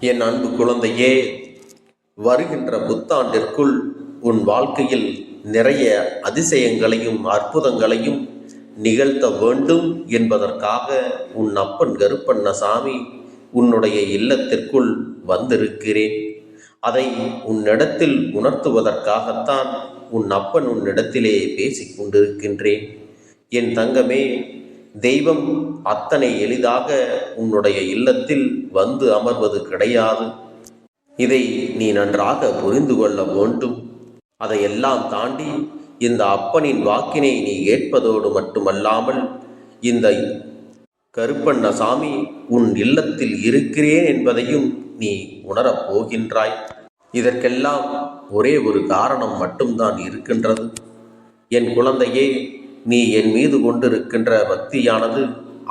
என் அன்பு குழந்தையே வருகின்ற புத்தாண்டிற்குள் உன் வாழ்க்கையில் நிறைய அதிசயங்களையும் அற்புதங்களையும் நிகழ்த்த வேண்டும் என்பதற்காக உன் அப்பன் கருப்பண்ணசாமி உன்னுடைய இல்லத்திற்குள் வந்திருக்கிறேன். அதை உன்னிடத்தில் உணர்த்துவதற்காகத்தான் உன் அப்பன் உன்னிடத்திலே பேசிக் கொண்டிருக்கின்றேன். என் தங்கமே தெய்வம் அத்தனை எளிதாக உன்னுடைய இல்லத்தில் வந்து அமர்வது கிடையாது. இதை நீ நன்றாக புரிந்து கொள்ள வேண்டும். அதையெல்லாம் தாண்டி இந்த அப்பனின் வாக்கினை நீ ஏற்பதோடு மட்டுமல்லாமல் இந்த கருப்பண்ணசாமி உன் இல்லத்தில் இருக்கிறேன் என்பதையும் நீ உணரப் போகின்றாய். இதற்கெல்லாம் ஒரே ஒரு காரணம் மட்டும்தான் இருக்கின்றது. என் குழந்தையே நீ என் மீது கொண்டிருக்கின்ற பக்தியானது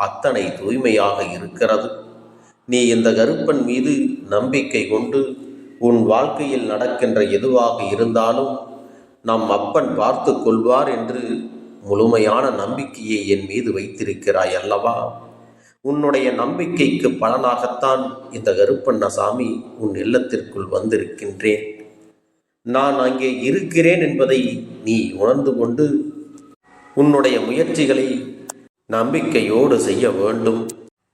அத்தனை தூய்மையாக இருக்கிறது. நீ இந்த கருப்பன் மீது நம்பிக்கை கொண்டு உன் வாழ்க்கையில் நடக்கின்ற எதுவாக இருந்தாலும் நம் அப்பன் பார்த்து கொள்வார் என்று முழுமையான நம்பிக்கையை என் மீது வைத்திருக்கிறாய் அல்லவா? உன்னுடைய நம்பிக்கைக்கு பலனாகத்தான் இந்த கருப்பண்ணசாமி உன் இல்லத்திற்குள் வந்திருக்கின்றேன். நான் அங்கே இருக்கிறேன் என்பதை நீ உணர்ந்து கொண்டு உன்னுடைய முயற்சிகளை நம்பிக்கையோடு செய்ய வேண்டும்.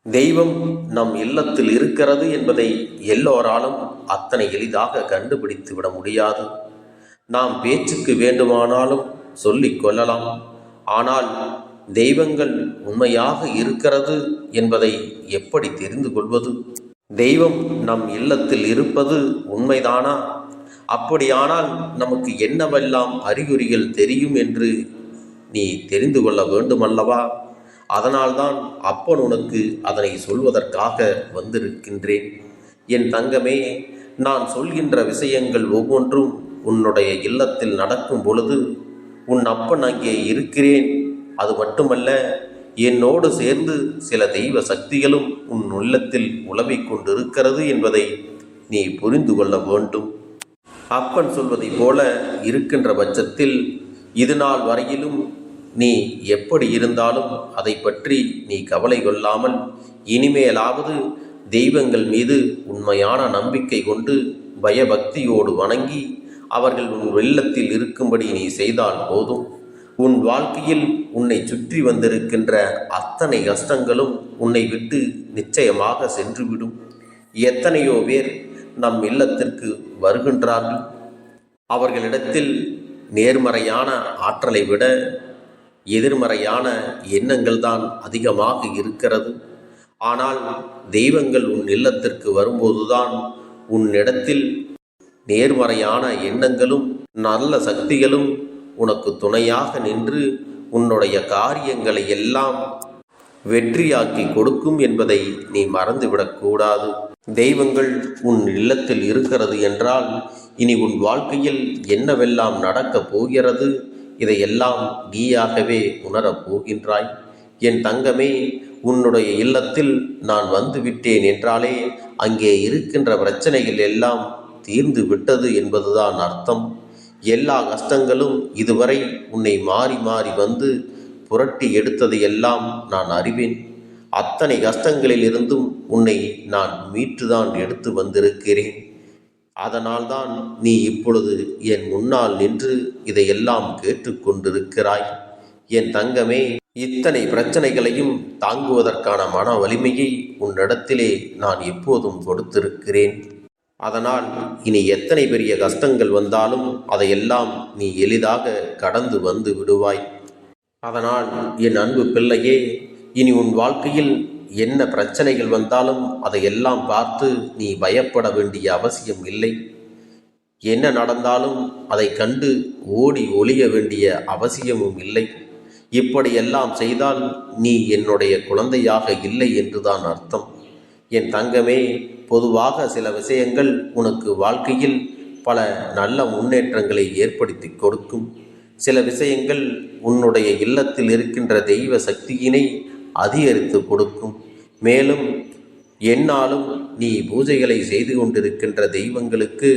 தெய்வம் நம் இல்லத்தில் இருக்கிறது என்பதை எல்லோராலும் அத்தனை எளிதாக கண்டுபிடித்து விட முடியாது. நாம் பேச்சுக்கு வேண்டுமானாலும் சொல்லிக் கொள்ளலாம். ஆனால் தெய்வங்கள் உண்மையாக இருக்கிறது என்பதை எப்படி தெரிந்து கொள்வது? தெய்வம் நம் இல்லத்தில் இருப்பது உண்மைதானா? அப்படியானால் நமக்கு என்னவெல்லாம் அறிகுறிகள் தெரியும் என்று நீ தெரிந்து கொள்ள வேண்டுமல்லவா? அதனால்தான் அப்பன் உனக்கு அதனை சொல்வதற்காக வந்திருக்கின்றேன். என் தங்கமே நான் சொல்கின்ற விஷயங்கள் ஒவ்வொன்றும் உன்னுடைய இல்லத்தில் நடக்கும் பொழுது உன் அப்பன் அங்கே இருக்கிறேன். அது மட்டுமல்ல என்னோடு சேர்ந்து சில தெய்வ சக்திகளும் உன் உள்ளத்தில் உலவிக் கொண்டிருக்கிறது என்பதை நீ புரிந்து கொள்ள வேண்டும். அப்பன் சொல்வதைப் போல இருக்கின்ற பட்சத்தில் இது நாள் வரையிலும் நீ எப்படி இருந்தாலும் அதை பற்றி நீ கவலை கொள்ளாமல் இனிமேலாவது தெய்வங்கள் மீது உண்மையான நம்பிக்கை கொண்டு பயபக்தியோடு வணங்கி அவர்கள் உன் வெள்ளத்தில் இருக்கும்படி நீ செய்தால் போதும். உன் வாழ்க்கையில் உன்னை சுற்றி வந்திருக்கின்ற அத்தனை கஷ்டங்களும் உன்னை விட்டு நிச்சயமாக சென்றுவிடும். எத்தனையோ பேர் நம் இல்லத்திற்கு வருகின்றார்கள். அவர்களிடத்தில் நேர்மறையான ஆற்றலை விட எதிர்மறையான எண்ணங்கள் தான் அதிகமாக இருக்கிறது. ஆனால் தெய்வங்கள் உன் இல்லத்திற்கு வரும்போதுதான் உன்னிடத்தில் நேர்மறையான எண்ணங்களும் நல்ல சக்திகளும் உனக்கு துணையாக நின்று உன்னுடைய காரியங்களை எல்லாம் வெற்றியாக்கி கொடுக்கும் என்பதை நீ மறந்துவிடக்கூடாது தெய்வங்கள் உன் இல்லத்தில் இருக்கிறது என்றால் இனி உன் வாழ்க்கையில் என்னவெல்லாம் நடக்கப் போகிறது? இதையெல்லாம் நீயாகவே உணரப் போகின்றாய். என் தங்கமே உன்னுடைய இல்லத்தில் நான் வந்து விட்டேன் என்றாலே அங்கே இருக்கின்ற பிரச்சனைகள் எல்லாம் தீர்ந்து விட்டது என்பதுதான் அர்த்தம். எல்லா கஷ்டங்களும் இதுவரை உன்னை மாறி மாறி வந்து புரட்டி எடுத்ததையெல்லாம் நான் அறிவேன். அத்தனை கஷ்டங்களில் இருந்தும் உன்னை நான் மீட்டுதான் எடுத்து வந்திருக்கிறேன். அதனால்தான் நீ இப்பொழுது என் முன்னால் நின்று இதையெல்லாம் கேட்டுக்கொண்டிருக்கிறாய். என் தங்கமே இத்தனை பிரச்சனைகளையும் தாங்குவதற்கான மன வலிமையை உன்னிடத்திலே நான் எப்போதும் கொடுத்திருக்கிறேன். அதனால் இனி எத்தனை பெரிய கஷ்டங்கள் வந்தாலும் அதையெல்லாம் நீ எளிதாக கடந்து வந்து விடுவாய். அதனால் என் அன்பு பிள்ளையே இனி உன் வாழ்க்கையில் என்ன பிரச்சனைகள் வந்தாலும் அதையெல்லாம் பார்த்து நீ பயப்பட வேண்டிய அவசியம் இல்லை. என்ன நடந்தாலும் அதை கண்டு ஓடி ஒளிய வேண்டிய அவசியமும் இல்லை. இப்படியெல்லாம் செய்தால் நீ என்னுடைய குழந்தையாக இல்லை என்றுதான் அர்த்தம். என் தங்கமே பொதுவாக சில விஷயங்கள் உனக்கு வாழ்க்கையில் பல நல்ல முன்னேற்றங்களை ஏற்படுத்தி கொடுக்கும். சில விஷயங்கள் உன்னுடைய இல்லத்தில் இருக்கின்ற தெய்வ சக்தியினை அதிகரித்து கொடுக்கும். மேலும் என்னாலும் நீ பூஜைகளை செய்து கொண்டிருக்கின்ற தெய்வங்களுக்கு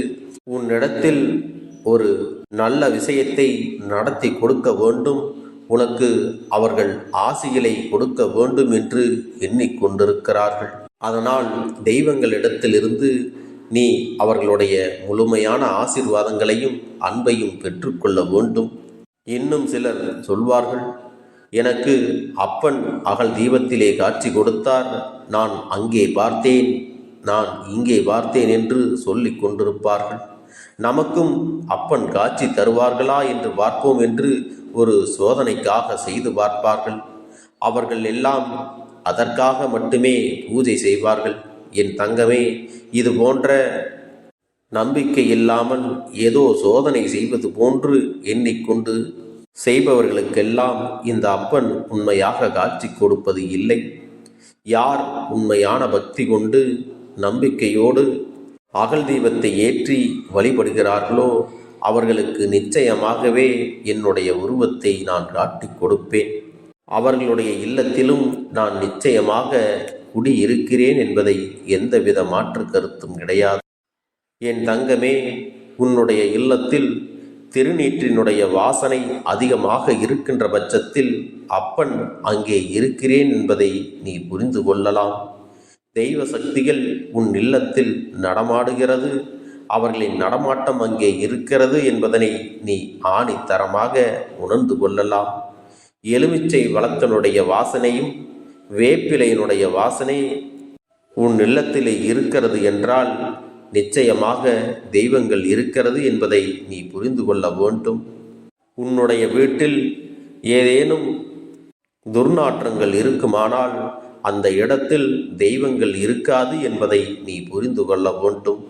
உன்னிடத்தில் ஒரு நல்ல விஷயத்தை நடத்தி கொடுக்க வேண்டும். உனக்கு அவர்கள் ஆசிகளை கொடுக்க வேண்டும் என்று எண்ணிக்கொண்டிருக்கிறார்கள். அதனால் தெய்வங்களிடத்திலிருந்து நீ அவர்களுடைய முழுமையான ஆசிர்வாதங்களையும் அன்பையும் பெற்றுக்கொள்ள வேண்டும். இன்னும் சிலர் சொல்வார்கள் எனக்கு அப்பன் அகல் தீபத்திலே காட்சி கொடுத்தார். நான் அங்கே பார்த்தேன். நான் இங்கே பார்த்தேன் என்று சொல்லிக் கொண்டிருப்பார்கள். நமக்கும் அப்பன் காட்சி தருவார்களா என்று பார்ப்போம் என்று ஒரு சோதனைக்காக செய்து பார்ப்பார்கள். அவர்கள் எல்லாம் அதற்காக மட்டுமே பூஜை செய்வார்கள். என் தங்கமே இது போன்ற நம்பிக்கை இல்லாமல் ஏதோ சோதனை செய்வது போன்று எண்ணிக்கொண்டு செய்பவர்களுக்கெல்லாம் இந்த அப்பன் உண்மையாக காட்சி கொடுப்பது இல்லை. யார் உண்மையான பக்தி கொண்டு நம்பிக்கையோடு அகல் தீபத்தை ஏற்றி வழிபடுகிறார்களோ அவர்களுக்கு நிச்சயமாகவே என்னுடைய உருவத்தை நான் காட்டி கொடுப்பேன். அவர்களுடைய இல்லத்திலும் நான் நிச்சயமாக குடியிருக்கிறேன் என்பதை எந்தவித மாற்று கருத்தும் கிடையாது. என் தங்கமே உன்னுடைய இல்லத்தில் திருநீற்றினுடைய வாசனை அதிகமாக இருக்கின்ற பட்சத்தில் அப்பன் அங்கே இருக்கிறேன் என்பதை நீ புரிந்து கொள்ளலாம். தெய்வ சக்திகள் உன் இல்லத்தில் நடமாடுகிறது. அவர்களின் நடமாட்டம் அங்கே இருக்கிறது என்பதனை நீ ஆணித்தரமாக உணர்ந்து கொள்ளலாம். எலுமிச்சை வளத்தனுடைய வாசனையும் வேப்பிலையினுடைய வாசனை உன் இல்லத்திலே இருக்கிறது என்றால் நிச்சயமாக தெய்வங்கள் இருக்கிறது என்பதை நீ புரிந்து கொள்ள வேண்டும். உன்னுடைய வீட்டில் ஏதேனும் துர்நாற்றங்கள் இருக்குமானால் அந்த இடத்தில் தெய்வங்கள் இருக்காது என்பதை நீ புரிந்து கொள்ள வேண்டும்.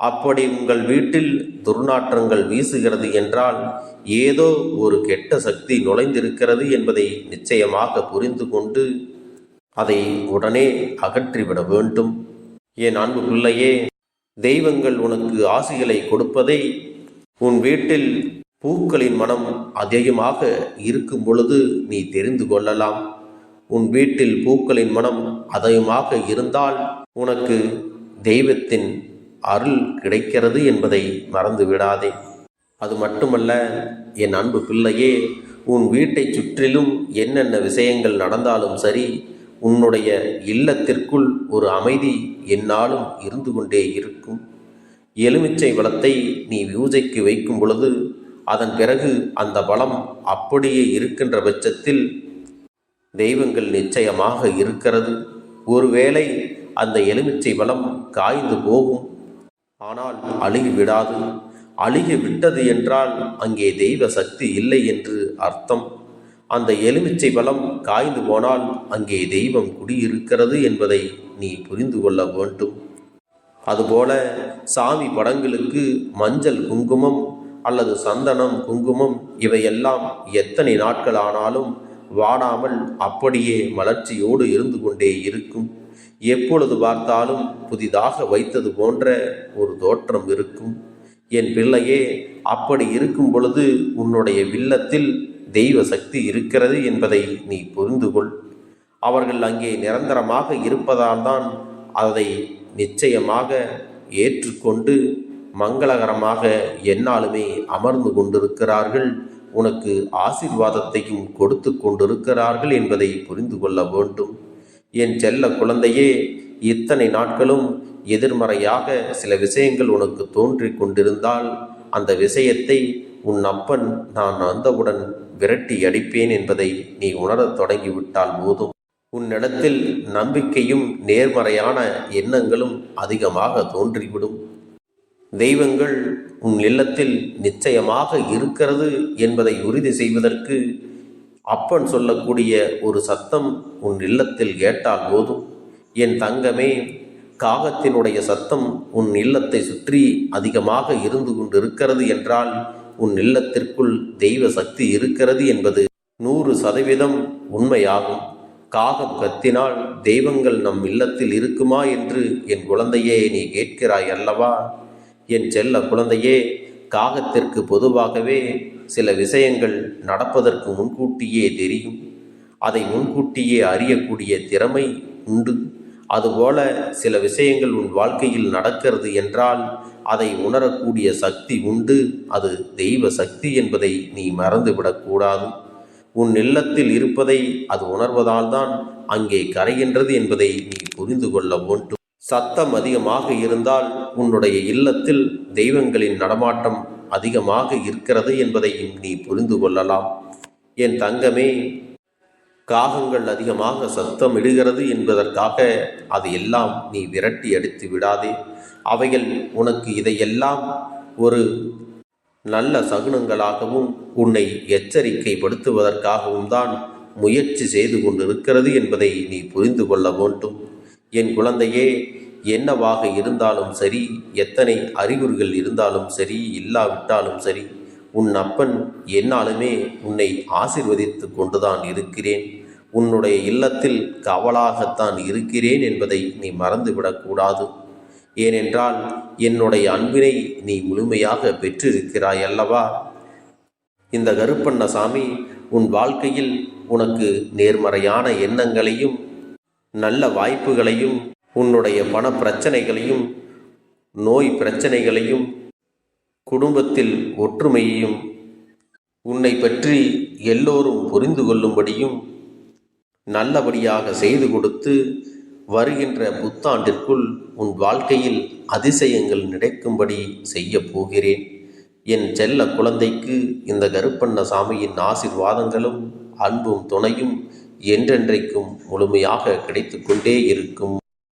அப்படி உங்கள் வீட்டில் துர்நாற்றங்கள் வீசுகிறது என்றால் ஏதோ ஒரு கெட்ட சக்தி நுழைந்திருக்கிறது என்பதை நிச்சயமாக புரிந்து கொண்டு அதை உடனே அகற்றிவிட வேண்டும். என் அன்பு பிள்ளையே தெய்வங்கள் உனக்கு ஆசைகளை கொடுப்பதை உன் வீட்டில் பூக்களின் மனம் அதிகமாக இருக்கும் பொழுது நீ தெரிந்து கொள்ளலாம். உன் வீட்டில் பூக்களின் மனம் அதிகமாக இருந்தால் உனக்கு தெய்வத்தின் அருள் கிடைக்கிறது என்பதை மறந்து விடாதே அது மட்டுமல்ல என் அன்பு பிள்ளையே உன் வீட்டைச் சுற்றிலும் என்னென்ன விஷயங்கள் நடந்தாலும் சரி உன்னுடைய இல்லத்திற்குள் ஒரு அமைதி என்னாலும் இருந்து கொண்டே இருக்கும். எலுமிச்சை வளத்தை நீ பூஜைக்கு வைக்கும் பொழுது அதன் பிறகு அந்த பலம் அப்படியே இருக்கின்ற பட்சத்தில் தெய்வங்கள் நிச்சயமாக இருக்கிறது. ஒருவேளை அந்த எலுமிச்சை பலம் காய்ந்து போகும். ஆனால் அழுகி விடாது. அழுகி விட்டது என்றால் அங்கே தெய்வ சக்தி இல்லை என்று அர்த்தம். அந்த எலுமிச்சை பலம் காய்ந்து போனால் அங்கே தெய்வம் குடியிருக்கிறது என்பதை நீ புரிந்து கொள்ள வேண்டும். அதுபோல சாமி படங்களுக்கு மஞ்சள் குங்குமம் அல்லது சந்தனம் குங்குமம் இவையெல்லாம் எத்தனை நாட்கள் ஆனாலும் வாடாமல் அப்படியே மலர்ச்சியோடு இருந்து கொண்டே இருக்கும். எப்பொழுது பார்த்தாலும் புதிதாக வைத்தது போன்ற ஒரு தோற்றம் இருக்கும். என் பிள்ளையே அப்படி இருக்கும் பொழுது உன்னுடைய வில்லத்தில் தெய்வ சக்தி இருக்கிறது என்பதை நீ புரிந்து கொள். அவர்கள் அங்கே நிரந்தரமாக இருப்பதால் தான் அதை நிச்சயமாக ஏற்றுக்கொண்டு மங்களகரமாக என்னாலுமே அமர்ந்து கொண்டிருக்கிறார்கள். உனக்கு ஆசிர்வாதத்தையும் கொடுத்து கொண்டிருக்கிறார்கள் என்பதை புரிந்து கொள்ள வேண்டும். என் செல்ல குழந்தையே இத்தனை நாட்களும் எதிர்மறையாக சில விஷயங்கள் உனக்கு தோன்றிக் கொண்டிருந்தால் அந்த விஷயத்தை உன் அப்பன் நான் வந்தவுடன் விரட்டி அடிப்பேன் என்பதை நீ உணரத் தொடங்கிவிட்டால் போதும். உன்னிடத்தில் நம்பிக்கையும் நேர்மறையான எண்ணங்களும் அதிகமாக தோன்றிவிடும். தெய்வங்கள் உன் இல்லத்தில் நிச்சயமாக இருக்கிறது என்பதை உறுதி செய்வதற்கு அப்பன் சொல்லக்கூடிய ஒரு சத்தம் உன் இல்லத்தில் கேட்டால் போதும். என் தங்கமே காகத்தினுடைய சத்தம் உன் இல்லத்தை சுற்றி அதிகமாக இருந்து கொண்டிருக்கிறது என்றால் உன் இல்லத்திற்குள் தெய்வ சக்தி இருக்கிறது என்பது நூறு சதவீதம் உண்மையாகும். காகம் கத்தினால் தெய்வங்கள் நம் இல்லத்தில் இருக்குமா என்று என் குழந்தையே நீ கேட்கிறாய் அல்லவா? என் செல்ல குழந்தையே காகத்திற்கு பொதுவாகவே சில விஷயங்கள் நடப்பதற்கு முன்கூட்டியே தெரியும். அதை முன்கூட்டியே அறியக்கூடிய திறமை உண்டு. அதுபோல சில விஷயங்கள் உன் வாழ்க்கையில் நடக்கிறது என்றால் அதை உணரக்கூடிய சக்தி உண்டு. அது தெய்வ சக்தி என்பதை நீ மறந்துவிடக்கூடாது உன் இல்லத்தில் இருப்பதை அது உணர்வதால்தான் அங்கே கரைகின்றது என்பதை நீ புரிந்து கொள்ள வேண்டும். சத்தம் அதிகமாக இருந்தால் உன்னுடைய இல்லத்தில் தெய்வங்களின் நடமாட்டம் அதிகமாக இருக்கிறது என்பதையும் நீ புரிந்து கொள்ளலாம். என் தங்கமே காகங்கள் அதிகமாக சத்தம் இடுகிறது என்பதற்காக அது எல்லாம் நீ விரட்டி அடித்து விடாதே. அவைகள் உனக்கு இதையெல்லாம் ஒரு நல்ல சகுனங்களாகவும் உன்னை எச்சரிக்கைப்படுத்துவதற்காகவும் தான் முயற்சி செய்து கொண்டிருக்கிறது என்பதை நீ புரிந்து கொள்ள வேண்டும். என் குழந்தையே என்னவாக இருந்தாலும் சரி எத்தனை அறிகுறிகள் இருந்தாலும் சரி இல்லாவிட்டாலும் சரி உன் அப்பன் என்னாலுமே உன்னை ஆசிர்வதித்து கொண்டுதான் இருக்கிறேன். உன்னுடைய இல்லத்தில் கவலாகத்தான் இருக்கிறேன் என்பதை நீ மறந்துவிடக்கூடாது ஏனென்றால் என்னுடைய அன்பினை நீ முழுமையாக பெற்றிருக்கிறாய் அல்லவா? இந்த கருப்பண்ணசாமி உன் வாழ்க்கையில் உனக்கு நேர்மறையான எண்ணங்களையும் நல்ல வாய்ப்புகளையும் உன்னுடைய பண பிரச்சனைகளையும் நோய் பிரச்சனைகளையும் குடும்பத்தில் ஒற்றுமையையும் உன்னை பற்றி எல்லோரும் புரிந்து கொள்ளும்படியும் நல்லபடியாக செய்து கொடுத்து வருகின்ற புத்தாண்டிற்குள் உன் வாழ்க்கையில் அதிசயங்கள் கிடைக்கும்படி செய்ய போகிறேன். என் செல்ல குழந்தைக்கு இந்த கருப்பண்ண சாமியின் ஆசிர்வாதங்களும் அன்பும் துணையும் என்றென்றைக்கும் முழுமையாக கிடைத்து கொண்டே இருக்கும்.